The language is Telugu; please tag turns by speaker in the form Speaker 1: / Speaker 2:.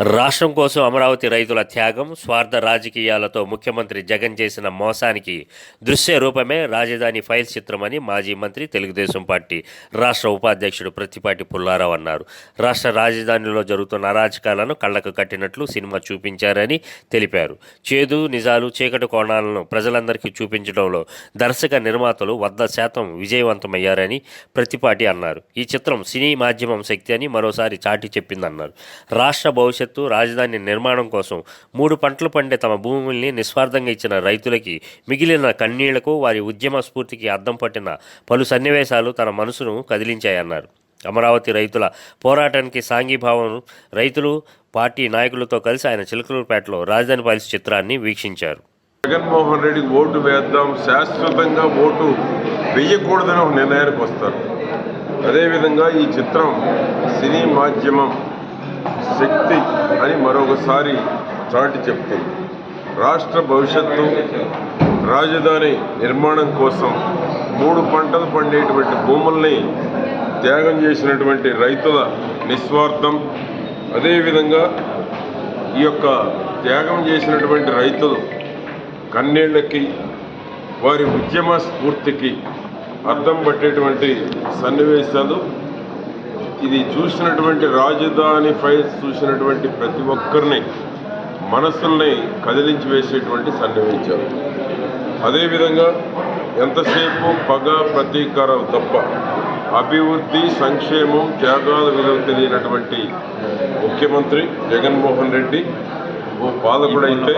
Speaker 1: రాష్ట్రం కోసం అమరావతి రైతుల త్యాగం స్వార్థ రాజకీయాలతో ముఖ్యమంత్రి జగన్ చేసిన మోసానికి దృశ్య రూపమే రాజధాని ఫైల్ చిత్రమని మాజీ మంత్రి తెలుగుదేశం పార్టీ రాష్ట్ర ఉపాధ్యక్షుడు ప్రతిపాటి పుల్లారావు అన్నారు. రాష్ట్ర రాజధానిలో జరుగుతున్న అరాచకాలను కళ్ళకు కట్టినట్లు సినిమా చూపించారని తెలిపారు. చేదు నిజాలు చీకటి కోణాలను ప్రజలందరికీ చూపించడంలో దర్శక నిర్మాతలు వద్ద శాతం విజయవంతమయ్యారని ప్రతిపాటి అన్నారు. ఈ చిత్రం సినీ మాధ్యమం శక్తి అని మరోసారి చాటి చెప్పిందన్నారు. రాష్ట్ర భవిష్యత్తు రాజధాని నిర్మాణం కోసం మూడు పంటలు పండే తమ భూముల్ని నిస్వార్థంగా ఇచ్చిన రైతులకి మిగిలిన కన్నీళ్ళకు వారి ఉద్యమ స్ఫూర్తికి అద్దం పట్టిన పలు సన్నివేశాలు తన మనసును కదిలించాయన్నారు. అమరావతి రైతుల పోరాటానికి సాంఘీభావం రైతులు పార్టీ నాయకులతో కలిసి ఆయన చిలకలూరుపేటలో రాజధాని పాలిస్ చిత్రాన్ని వీక్షించారు.
Speaker 2: జగన్మోహన్ రెడ్డికి ఓటు వేద్దాం శాశ్వతంగా ఓటు వేయకూడదని ఒక నిర్ణయానికి వస్తారు. అదేవిధంగా ఈ చిత్రం సినీ మాధ్యమం శక్తి అని మరొకసారి చాటి చెప్తుంది. రాష్ట్ర భవిష్యత్తు రాజధాని నిర్మాణం కోసం మూడు పంటలు పండేటువంటి భూముల్ని త్యాగం చేసినటువంటి రైతుల నిస్వార్థం అదేవిధంగా ఈ యొక్క త్యాగం చేసినటువంటి రైతులు కన్నీళ్ళకి వారి ఉద్యమ స్ఫూర్తికి అర్థం పట్టేటువంటి సన్నివేశాలు ఇది చూసినటువంటి రాజధాని ఫైల్స్ చూసినటువంటి ప్రతి ఒక్కరిని మనసుల్ని కదిలించి వేసేటువంటి సన్నివేశాలు. అదేవిధంగా ఎంతసేపు పగ ప్రతీకారం తప్ప అభివృద్ధి సంక్షేమం త్యాగాల విలువ తెలియనటువంటి ముఖ్యమంత్రి జగన్మోహన్ రెడ్డి ఓ పాలకుడైతే